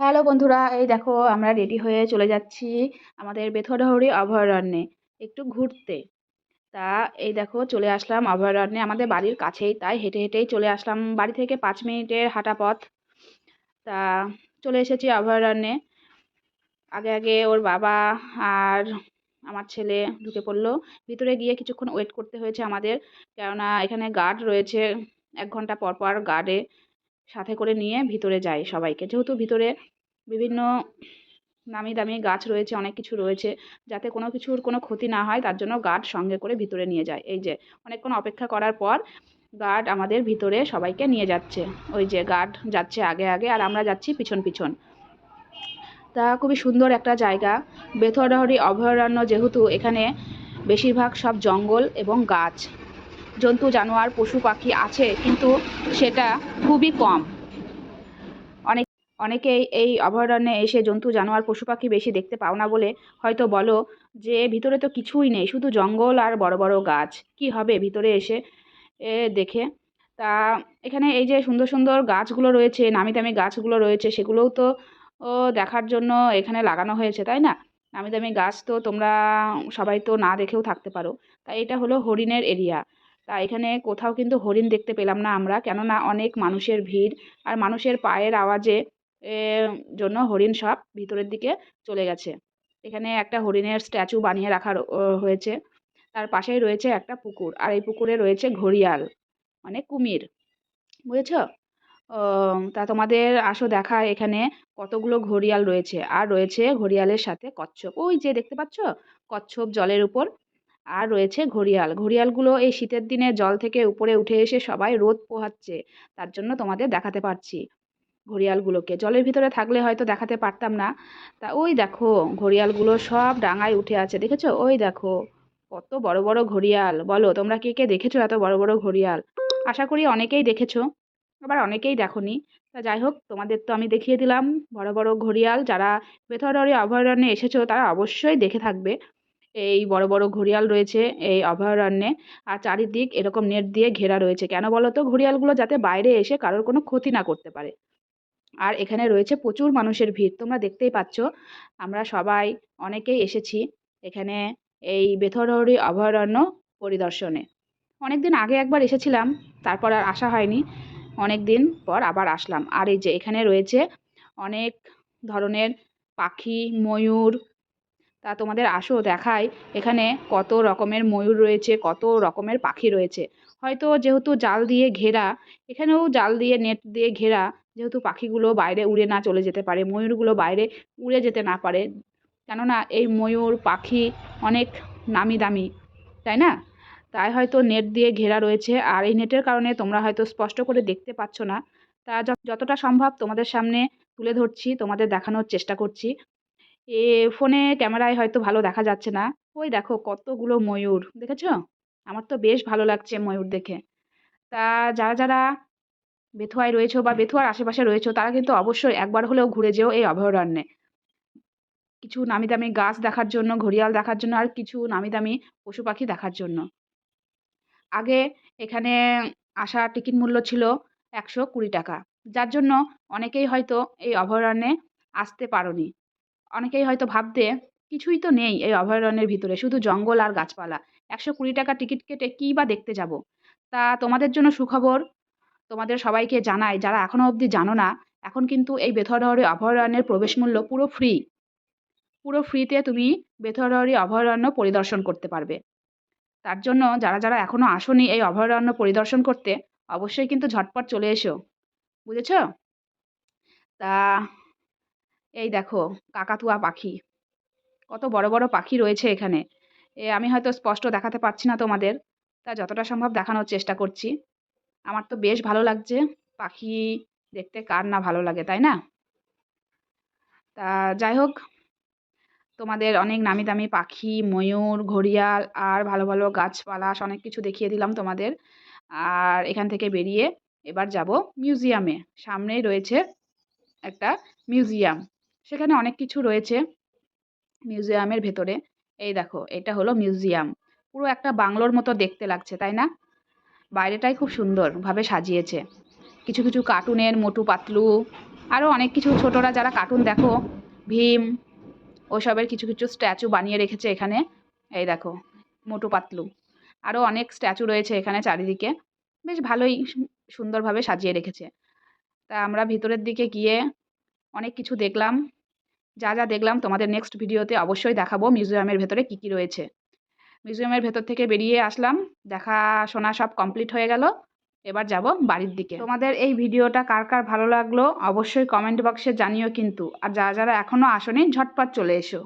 Hello বন্ধুরা, এই দেখো আমরা রেডি হয়ে চলে যাচ্ছি আমাদের বেথরডহরি অভয়ারণ্যে একটু ঘুরতে। তা এই দেখো চলে আসলাম অভয়ারণ্যে আমাদের বাড়ির কাছেই, তাই হেঁটে হেঁটেই চলে আসলাম, বাড়ি থেকে পাঁচ মিনিটের হাঁটা পথ। তা চলে এসেছি অভয়ারণ্যে আগে আগে ওর বাবা আর আমার ছেলে ঢুকে পড়ল, ভিতরে গিয়ে কিছুক্ষণ ওয়েট করতে হয়েছে আমাদের, কেননা এখানে গার্ড রয়েছে, এক ঘণ্টা পর পর গার্ডে সাথে করে নিয়ে ভিতরে যায় সবাইকে। যেহেতু ভিতরে বিভিন্ন নামি দামি গাছ রয়েছে, অনেক কিছু রয়েছে, যাতে কোনো কিছুর কোনো ক্ষতি না হয়, তার জন্য গার্ড সঙ্গে করে ভিতরে নিয়ে যায়। এই যে, অনেকক্ষণ অপেক্ষা করার পর গার্ড আমাদের ভিতরে সবাইকে নিয়ে যাচ্ছে। ওই যে গার্ড যাচ্ছে আগে আগে আর আমরা যাচ্ছি পিছন পিছন। তা খুবই সুন্দর একটা জায়গা। বেথরডহরি অভয়ারণ্য যেহেতু এখানে বেশিরভাগ সব জঙ্গল এবং গাছ। জন্তু, জানোয়ার, পশু, পাখি আছে, কিন্তু সেটা খুবই কম। অনেক, অনেকেই এই অভয়ারণ্যে এসে জন্তু, জানোয়ার, পশু, পাখি বেশি দেখতে পাও না বলে হয়তো বলো যে ভিতরে তো কিছুই নেই, শুধু জঙ্গল আর বড় বড় গাছ। কি হবে ভিতরে এসে? দেখে। তা এখানে এই যে সুন্দর সুন্দর গাছগুলো রয়েছে, নামি দামি গাছগুলো রয়েছে, সেগুলোও তো দেখার জন্য এখানে লাগানো হয়েছে, তাই না? নামি দামি গাছ তো তোমরা সবাই তো না দেখেও থাকতে পারো। তাই এটা হলো হরিণের এরিয়া। তা এখানে কোথাও কিন্তু হরিণ দেখতে পেলাম না আমরা। কেননা অনেক মানুষের ভিড় আর মানুষের পায়ের আওয়াজে জন্য হরিণ সব ভিতরের দিকে চলে গেছে। এখানে একটা হরিণের স্ট্যাচু বানিয়ে রাখা হয়েছে। তার পাশেই রয়েছে একটা পুকুর আর এই পুকুরে রয়েছে ঘড়িয়াল মানে কুমির। বুঝেছ? তা তোমাদের আসো দেখা এখানে কতগুলো ঘড়িয়াল রয়েছে। আর রয়েছে ঘড়িয়ালের সাথে কচ্ছপ। ওই যে দেখতে পাচ্ছ? কচ্ছপ জলের উপর আর রয়েছে ঘড়িয়াল। ঘড়িয়ালগুলো এই শীতের দিনে জল থেকে উপরে উঠে এসে সবাই রোদ পোহাচ্ছে, তার জন্য তোমাদের দেখাতে পারছি ঘড়িয়ালগুলোকে। জলের ভিতরে থাকলে হয়তো দেখাতে পারতাম না। তা ওই দেখো, ঘড়িয়ালগুলো সব ডাঙায় উঠে আছে, দেখেছ? ওই দেখো, কত বড় বড় ঘড়িয়াল। বলো, তোমরা কে কে দেখেছ এত বড় বড় ঘড়িয়াল? আশা করি অনেকেই দেখেছ, আবার অনেকেই দেখোনি। তা যাই হোক, তোমাদের তো আমি দেখিয়ে দিলাম বড় বড় ঘড়িয়াল। যারা বেথরডরি অভয়ারণ্যে এসেছ, তারা অবশ্যই দেখে থাকবে। এই বড় বড় ঘড়িয়াল রয়েছে এই অভয়ারণ্যে। আর চারিদিক এরকম নেট দিয়ে ঘেরা রয়েছে। কেন বলো তো ঘড়িয়ালগুলো যাতে বাইরে এসে কারোর কোনো ক্ষতি না করতে পারে। আর এখানে রয়েছে প্রচুর মানুষের ভিড়। তোমরা দেখতেই পাচ্ছ, আমরা সবাই অনেকেই এসেছি এখানে এই বেথরহরি অভয়ারণ্য পরিদর্শনে। অনেক দিন আগে একবার এসেছিলাম, তারপর আর আসা হয়নি। অনেক দিন পর আবার আসলাম। আর এই যে এখানে রয়েছে অনেক ধরনের পাখি, ময়ূর তা তোমাদের আসো দেখাই এখানে কত রকমের ময়ূর রয়েছে, কত রকমের পাখি রয়েছে। হয়তো যেহেতু জাল দিয়ে ঘেরা, এখানেও জাল দিয়ে নেট দিয়ে ঘেরা, যেহেতু পাখিগুলো বাইরে উড়ে না চলে যেতে পারে, ময়ূরগুলো বাইরে উড়ে যেতে না পারে। কেননা এই ময়ূর, পাখি অনেক নামি দামি, তাই না? তাই হয়তো নেট দিয়ে ঘেরা রয়েছে, আর এই নেটের কারণে তোমরা হয়তো স্পষ্ট করে দেখতে পাচ্ছ না। তা যতটা সম্ভব তোমাদের সামনে তুলে ধরছি, তোমাদের দেখানোর চেষ্টা করছি। এ ফোনে ক্যামেরায় হয়তো ভালো দেখা যাচ্ছে না। ওই দেখো কতগুলো ময়ূর, দেখেছ? আমার তো বেশ ভালো লাগছে ময়ূর দেখে। তা যারা যারা বেথুয়ায় রয়েছো বা বেথুয়ার আশেপাশে রয়েছো, তারা কিন্তু অবশ্যই একবার হলেও ঘুরে যেও এই অভয়ারণ্যে। কিছু নামি দামি গাছ দেখার জন্য, ঘড়িয়াল দেখার জন্য আর কিছু নামি দামি পশু পাখি দেখার জন্য। আগে এখানে আসার টিকিট মূল্য ছিল একশো কুড়ি টাকা। যার জন্য অনেকেই হয়তো এই অভয়ারণ্যে আসতে পারোনি। অনেকেই হয়তো ভাবতে কিছুই তো নেই এই অভয়ারণ্যের ভিতরে, শুধু জঙ্গল আর গাছপালা। একশো কুড়ি টাকা টিকিট কেটে কী বা দেখতে যাব? তা তোমাদের জন্য সুখবর। তোমাদের সবাইকে জানাই, যারা এখনও অবধি জানো না, এখন কিন্তু এই বেথরহরি অভয়ারণ্যের প্রবেশ মূল্য পুরো ফ্রি। পুরো ফ্রিতে তুমি বেথরহরি অভয়ারণ্য পরিদর্শন করতে পারবে। তার জন্য যারা যারা এখনও আসোনি এই অভয়ারণ্য পরিদর্শন করতে, অবশ্যই কিন্তু ঝটপট চলে এসো। বুঝেছ? তা এই দেখো, কাকাতুয়া পাখি। কত বড় বড় পাখি রয়েছে এখানে। এ, আমি হয়তো স্পষ্ট দেখাতে পারছি না তোমাদের, তা যতটা সম্ভব দেখানোর চেষ্টা করছি। আমার তো বেশ ভালো লাগছে, পাখি দেখতে কার না ভালো লাগে, তাই না? তা যাই হোক, তোমাদের অনেক নামি দামি পাখি, ময়ূর, ঘড়িয়াল আর ভালো ভালো গাছপালা, অনেক কিছু দেখিয়ে দিলাম তোমাদের। আর এখান থেকে বেরিয়ে এবার যাব মিউজিয়ামে। সামনেই রয়েছে একটা মিউজিয়াম। সেখানে অনেক কিছু রয়েছে মিউজিয়ামের ভেতরে। এই দেখো, এটা হলো মিউজিয়াম। পুরো একটা বাংলোর মতো দেখতে লাগছে, তাই না? বাইরেটাই খুব সুন্দরভাবে সাজিয়েছে। কিছু কিছু কার্টুনের মোটু পাতলু আরও অনেক কিছু ছোটরা যারা কার্টুন দেখো, ভীম, ওসবের কিছু কিছু স্ট্যাচু বানিয়ে রেখেছে এখানে। এই দেখো, মোটু পাতলু। আরও অনেক স্ট্যাচু রয়েছে এখানে চারিদিকে। বেশ ভালোই সুন্দরভাবে সাজিয়ে রেখেছে। তা আমরা ভিতরের দিকে গিয়ে অনেক কিছু দেখলাম। যা যা দেখলাম তোমাদের নেক্সট ভিডিওতে অবশ্যই দেখাবো মিউজিয়ামের ভেতরে কি কি রয়েছে। মিউজিয়ামের ভেতর থেকে বেরিয়ে আসলাম দেখাশোনা সব কমপ্লিট হয়ে গেল, এবার যাব বাড়ির দিকে। তোমাদের এই ভিডিওটা কার কার ভালো লাগল অবশ্যই কমেন্ট বক্সে জানিও কিন্তু, আর যারা যারা এখনও আসনি ঝটপট চলে এসো।